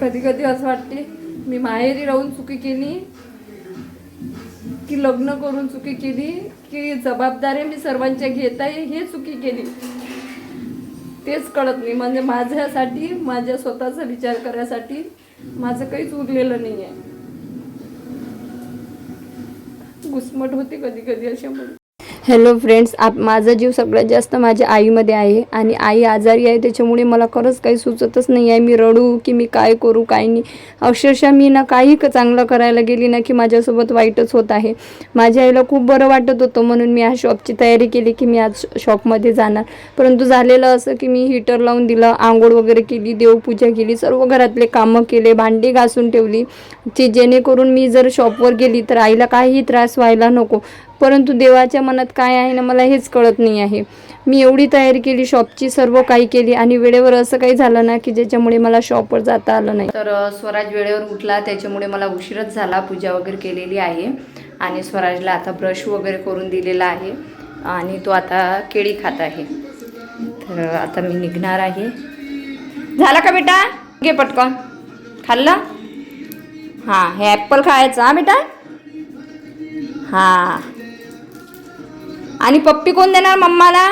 कधी कधी असं वाटते मी माहेरी राहून चुकी केली की लग्न करून चुकी केली की जबाबदारी मी सर्वांच्या घेत आहे हे चुकी केली. तेच कळत नाही. म्हणजे माझ्यासाठी माझ्या स्वतःचा विचार करायसाठी माझं काहीच उरलेलं नाही आहे घुसमट होते कधी कधी अशामुळे हॅलो फ्रेंड्स आप माझा जीव सगळ्यात जास्त माझ्या आईमध्ये आहे आणि आई आजारी आहे त्याच्यामुळे मला खरंच काही सुचतच नाही आहे. मी रडू की मी काय करू काय नाही. अक्षरशः मी ना काही क- चांगलं करायला गेली ना की माझ्यासोबत वाईटच होत आहे. माझ्या आईला खूप बरं वाटत होतं म्हणून मी आज शॉपची तयारी केली की मी आज शॉपमध्ये जाणार. परंतु झालेलं असं की मी हीटर लावून दिलं आंघोळ वगैरे केली देवपूजा केली सर्व घरातले कामं केले भांडी घासून ठेवली की जेणेकरून मी जर शॉपवर गेली तर आईला काहीही त्रास व्हायला नको. परंतु देवाच्या मनात काय आहे ना मला हेच कळत नाही आहे. मी एवढी तयारी केली शॉपची सर्व काही केली आणि वेळेवर असं काही झालं ना की ज्याच्यामुळे मला शॉपवर जाता आलं नाही. तर स्वराज वेळेवर उठला त्याच्यामुळे मला उशीरच झाला पूजा वगैरे केलेली आहे. आणि स्वराजला आता ब्रश वगैरे करून दिलेला आहे. आणि तो आता केळी खात आहे. तर आता मी निघणार आहे. झाला का बेटा? घे पटकन. खाल्लं? हां हे ॲपल खायचं हां बेटा? हां. आणि पप्पी कोण देणार मम्माला?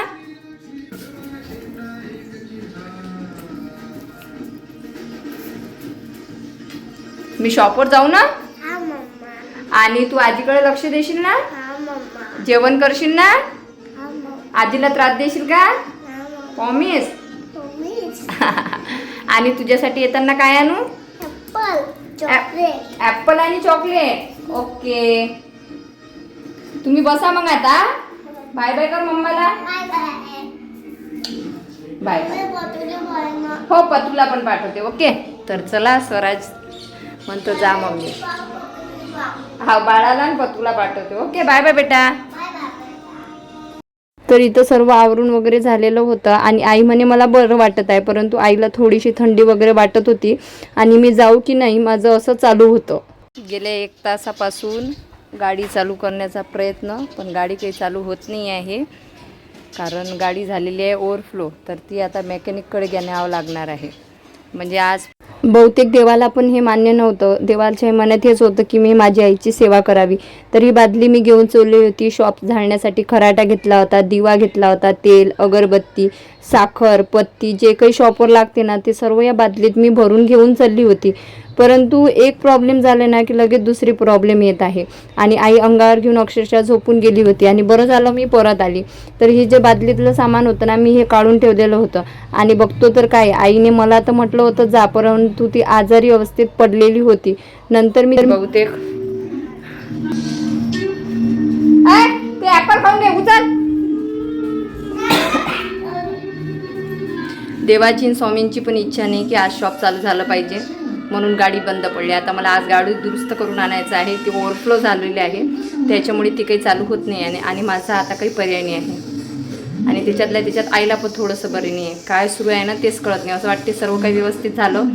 मी शॉपवर जाऊ ना? हा मम्मा. आणि तू आजीकडे लक्ष देशील ना? हा मम्मा. जेवण करशील ना? हा मम्मा. आजीला त्रास देशील का? हा मम्मीच आणि तुझ्यासाठी येताना काय आणू? ऍपल आणि चॉकलेट ओके तुम्ही बसा मग आता. बाय बाय कर मम्माला. Bye bye. हो पतूला पण पाठवते ओके? तर चला स्वराज म्हणतो जा मम्मी. हा बाळाला आणि पतूला पाठवते ओके? बाय बाय बेटा. तर इथं सर्व आवरून वगैरे झालेलं होतं आणि आई म्हणे मला बरं वाटत आहे परंतु आईला थोडीशी थंडी वगैरे वाटत होती आणि मी जाऊ की नाही माझं असं चालू होतं. गेल्या एक तासापासून गाडी चालू करण्याचा प्रयत्न पण गाडी काही चालू होत नाही आहे. कारण गाडी झालेली आहे ओव्हरफ्लो तर ती आता मेकॅनिककडे घेण्यावं लागणार आहे. म्हणजे आज बहुतेक देवाला पण हे मान्य नव्हतं. देवाच्या मनात हेच होतं की मी माझ्या आईची सेवा करावी. तर ही बादली मी घेऊन चोरली होती. शॉप झाडण्यासाठी खराटा घेतला होता दिवा घेतला होता तेल अगरबत्ती साखर पत्ती जे काही शॉपवर लागते ना ते सर्व या बादलीत मी भरून घेऊन चालली होती. परंतु एक प्रॉब्लेम झाला ना की लगेच दुसरी प्रॉब्लेम येत आहे. आणि आई अंगावर घेऊन अक्षरशः झोपून गेली होती आणि बरं झालं मी परत आली. तर हे जे बादलीतलं सामान होतं ना मी हे काढून ठेवलेलं होतं. आणि बघतो तर काय आईने मला तर म्हटलं होतं जा. परंतु ती आजारी अवस्थेत पडलेली होती. नंतर मी बहुतेक. ते ऍपल खाऊन घे उचल. देवाची स्वामींची पण इच्छा नाही की आज शॉप चालू झालं पाहिजे. म्हणून गाडी बंद पडली. आता मला आज गाडी दुरुस्त करून आणायचं आहे. ती ओव्हरफ्लो झालेली आहे. त्याच्यामुळे ती काही चालू होत नाही आणि आणि माझा आता काही पर्याय नाही आहे. आणि त्याच्यातल्या त्याच्यात आईला पण थोडंसं बरे नाही आहे. काय सुरू आहे ना तेच कळत नाही. असं वाटते सर्व काही व्यवस्थित झालं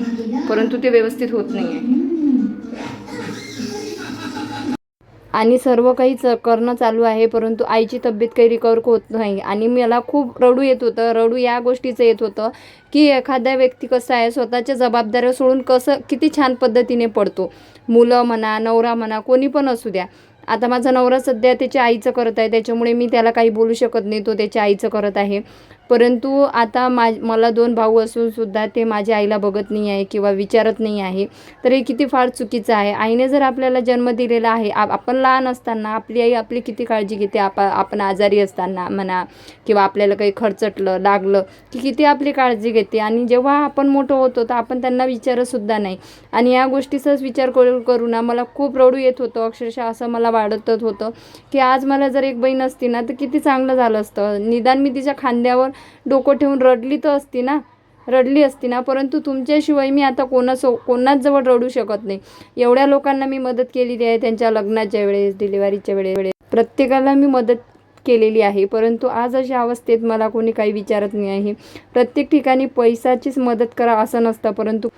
परंतु ते व्यवस्थित होत नाही आहे. आणि सर्व काही च करणं चालू आहे परंतु आईची तब्येत काही रिकवर होत नाही. आणि मला खूप रडू येत होतं. रडू या गोष्टीचं येत होतं की एखाद्या व्यक्ती कसं आहे स्वतःच्या जबाबदाऱ्या सोडून कसं किती छान पद्धतीने पडतो. मुलं म्हणा नवरा म्हणा कोणी पण असू द्या. आता माझा नवरा सध्या त्याच्या आईचं करत आहे. त्याच्यामुळे मी त्याला काही बोलू शकत नाही. तो त्याच्या आईचं करत आहे. परंतु आता मा मला दोन भाऊ असून सुद्धा ते माझ्या आईला बघत नाही आहे किंवा विचारत नाही आहे. तर हे किती फार चुकीचं आहे. आईने जर आपल्याला जन्म दिलेला आहे आप आपण लहान असताना आपली आई आपली किती काळजी घेते? आप आपण आजारी असताना म्हणा किंवा आपल्याला काही खर्चटलं लागलं की किती आपली काळजी घेते? आणि जेव्हा आपण मोठं होतो तर आपण त्यांना विचारतसुद्धा नाही. आणि या गोष्टीचाच विचार करू करू ना मला खूप रडू येत होतं. अक्षरशः असं मला वाढतच होतं की आज मला जर एक बहीण असती ना तर किती चांगलं झालं असतं. निदान मी तिच्या खांद्यावर डोकं ठेवून रडली तर असती ना? रडली असती ना? परंतु तुमच्याशिवाय मी आता कोणासो कोणाच जवळ रडू शकत नाही. एवढ्या लोकांना मी मदत केलेली आहे त्यांच्या लग्नाच्या वेळेस डिलिव्हरीच्या वेळेस प्रत्येकाला मी मदत केलेली आहे. परंतु आज अशा अवस्थेत मला कोणी काही विचारत नाही आहे. प्रत्येक ठिकाणी पैशाचीच मदत करा असं नसतं. परंतु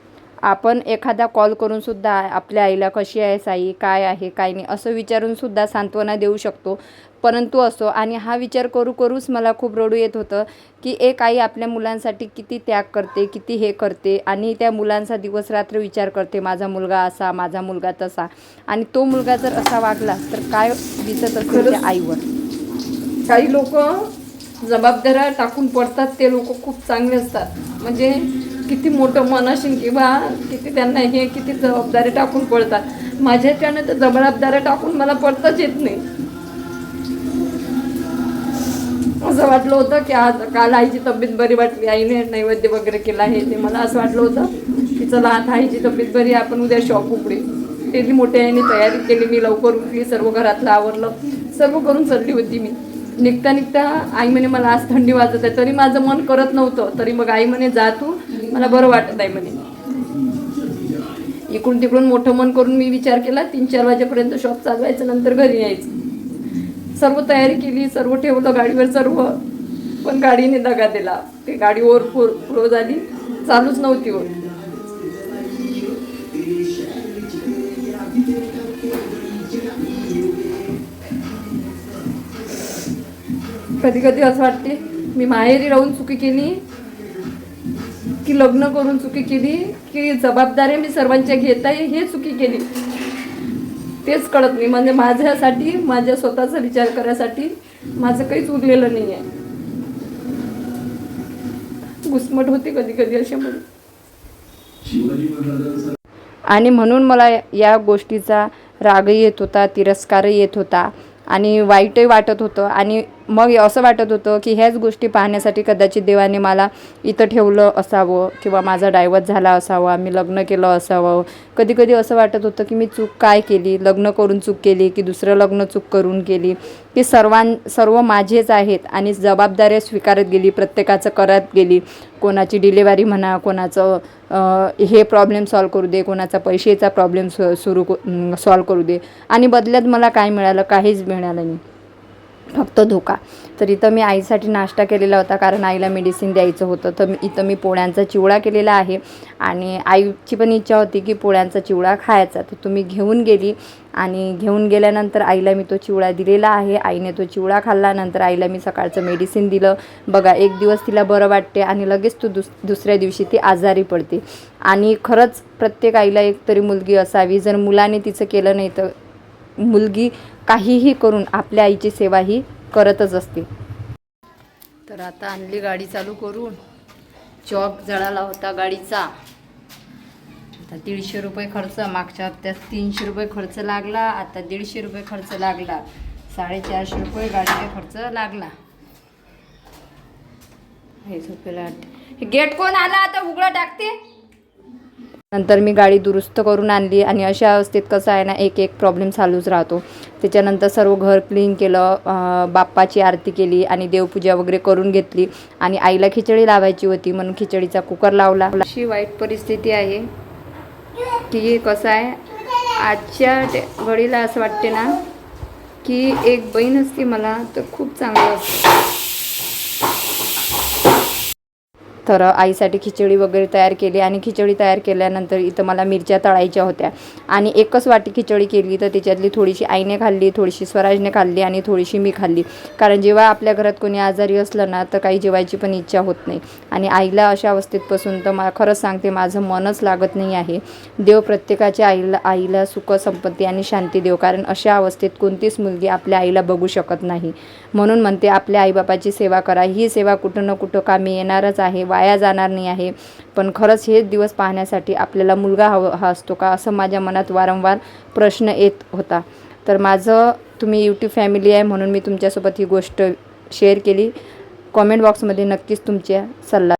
आपण एखादा कॉल करून सुद्धा आपल्या आईला कशी आहे साई? काय आहे? काय नाही? असं विचारून सुद्धा सांत्वना देऊ शकतो. परंतु असो आणि हा विचार करू करूच मला खूप रडू येत होतं की एक आई आपल्या मुलांसाठी किती त्याग करते किती हे करते आणि त्या मुलांचा दिवस रात्र विचार करते माझा मुलगा असा माझा मुलगा तसा. आणि तो मुलगा जर असा वागला तर काय दिसत असेल त्या आईवर? काही लोक जबाबदाऱ्या टाकून पडतात ते लोक खूप चांगले असतात. म्हणजे किती मोठं मन असेल किंवा किती त्यांना हे किती जबाबदारी टाकून पडतात. माझ्याच्यानं तर जबाबदाऱ्या टाकून मला पडताच येत नाही. असं वाटलं होतं की आज काल आईची तब्येत बरी वाटली आईने नैवेद्य वगैरे केला आहे ते मला असं वाटलं होतं की चला आता आईची तब्येत बरी आहे, आपण उद्या शॉप उघडे. त्याची मोठ्या आईने तयारी केली मी लवकर उठली सर्व घरातलं आवरलं सर्व करून चालली होती मी. निघता निघता आई म्हणे मला आज थंडी वाजत आहे. तरी माझं मन करत नव्हतं. तरी मग आई म्हणे जा तू मला बरं वाटत आहे म्हणे. इकडून तिकडून मोठं मन करून मी विचार केला तीन चार वाजेपर्यंत शॉप चालवायचं नंतर घरी यायचं. सर्व तयारी केली सर्व ठेवलं गाडीवर सर्व. पण गाडीने दगा दिला. ते गाडी ओर फ्लो झाली. चालूच नव्हती होत. कधी कधी असं वाटते मी माहेरी राहून चुकी केली की लग्न करून चुकी केली की जबाबदारी मी सर्वांच्या घेत आहे हे चुकी केली. तेच कळत नाही. म्हणजे माझ्यासाठी माझ्या स्वतःचा विचार करायसाठी माझं काहीच उरलेलं नाही आहे घुसमट होते कधी कधी असे म्हणून आणि म्हणून मला या गोष्टीचा रागही येत होता तिरस्कारही येत होता आणि वाईटही वाटत होतं. आणि मग असं वाटत होतं की ह्याच गोष्टी पाहण्यासाठी कदाचित देवाने मला इथं ठेवलं असावं किंवा माझा डायव्हर्स झाला असावा मी लग्न केलं असावं. कधी कधी असं वाटत होतं की मी चूक काय केली? लग्न करून चूक केली की दुसरं लग्न चूक करून केली? की सर्वां सर्व माझेच आहेत आणि जबाबदाऱ्या स्वीकारत गेली प्रत्येकाचं करत गेली. कोणाची डिलेवरी म्हणा कोणाचं हे प्रॉब्लेम सॉल्व करू दे कोणाचा पैशेचा प्रॉब्लेम सुरू सॉल्व करू दे. आणि बदल्यात मला काय मिळालं? काहीच मिळालं नाही. फक्त धोका. तर इथं मी आईसाठी नाश्ता केलेला होता कारण आईला मेडिसिन द्यायचं होतं. तर इथं मी पोळ्यांचा चिवडा केलेला आहे. आणि आईची पण इच्छा होती की पोळ्यांचा चिवडा खायचा. तर तुम्ही घेऊन गेली आणि घेऊन गेल्यानंतर आईला मी तो चिवडा दिलेला आहे. आईने तो चिवडा खाल्ला नंतर आईला मी सकाळचं मेडिसिन दिलं. बघा एक दिवस तिला बरं वाटते आणि लगेच तू दुस दुसऱ्या दिवशी ती आजारी पडते. आणि खरंच प्रत्येक आईला एक तरी मुलगी असावी. जर मुलाने तिचं केलं नाही तर मुलगी काहीही करून आपल्या आईची सेवा ही करतच असते. तर आता आणली गाडी चालू करून चॉक जळाला होता गाडीचा. आता दीडशे रुपये खर्च मागच्या हप्त्यात तीनशे रुपये खर्च लागला आता दीडशे रुपये खर्च लागला. साडेचारशे रुपये गाडीचा खर्च लागला. हे झोपेला हे गेट कोण आला? आता उघडा टाकते. नंतर मी गाडी दुरुस्त करून आणली आणि अशा अवस्थेत कसं आहे ना एक एक प्रॉब्लेम चालूच राहतो. त्याच्यानंतर सर्व घर क्लीन केलं बाप्पाची आरती केली आणि देवपूजा वगैरे करून घेतली आणि आईला खिचडी लावायची होती म्हणून खिचडीचा कुकर लावला. अशी वाईट परिस्थिती आहे की कसं आहे आजच्या घडीला असं वाटते ना की एक बहीण असती मला तर खूप चांगलं असतं. तर आईसाठी खिचडी वगैरे तयार केली आणि खिचडी तयार केल्यानंतर इथं मला मिरच्या तळायच्या होत्या. आणि एकच वाटी खिचडी केली तर त्याच्यातली थोडीशी आईने खाल्ली थोडीशी स्वराजने खाल्ली आणि थोडीशी मी खाल्ली. कारण जेव्हा आपल्या घरात कोणी आजारी असलं ना तर काही जेवायची पण इच्छा होत नाही. आणि आईला अशा अवस्थेतपासून तर मला खरंच सांगते माझं मनच लागत नाही आहे. देव प्रत्येकाच्या आईला आईला सुख संपत्ती आणि शांती देव कारण अशा अवस्थेत कोणतीच मुलगी आपल्या आईला बघू शकत नाही. म्हणून म्हणते आपल्या आईबापाची सेवा करा. ही सेवा कुठं ना कुठं कामी येणारच आहे. वाया जाणार नाही आहे. पण खरंच हेच दिवस पाहण्यासाठी आपल्याला मुलगा हवा हा असतो का? असं माझ्या मनात वारंवार प्रश्न येत होता. तर माझं तुम्ही यूट्यूब फॅमिली आहे म्हणून मी तुमच्यासोबत ही गोष्ट शेअर केली. कॉमेंट बॉक्समध्ये नक्कीच तुमच्या सल्ला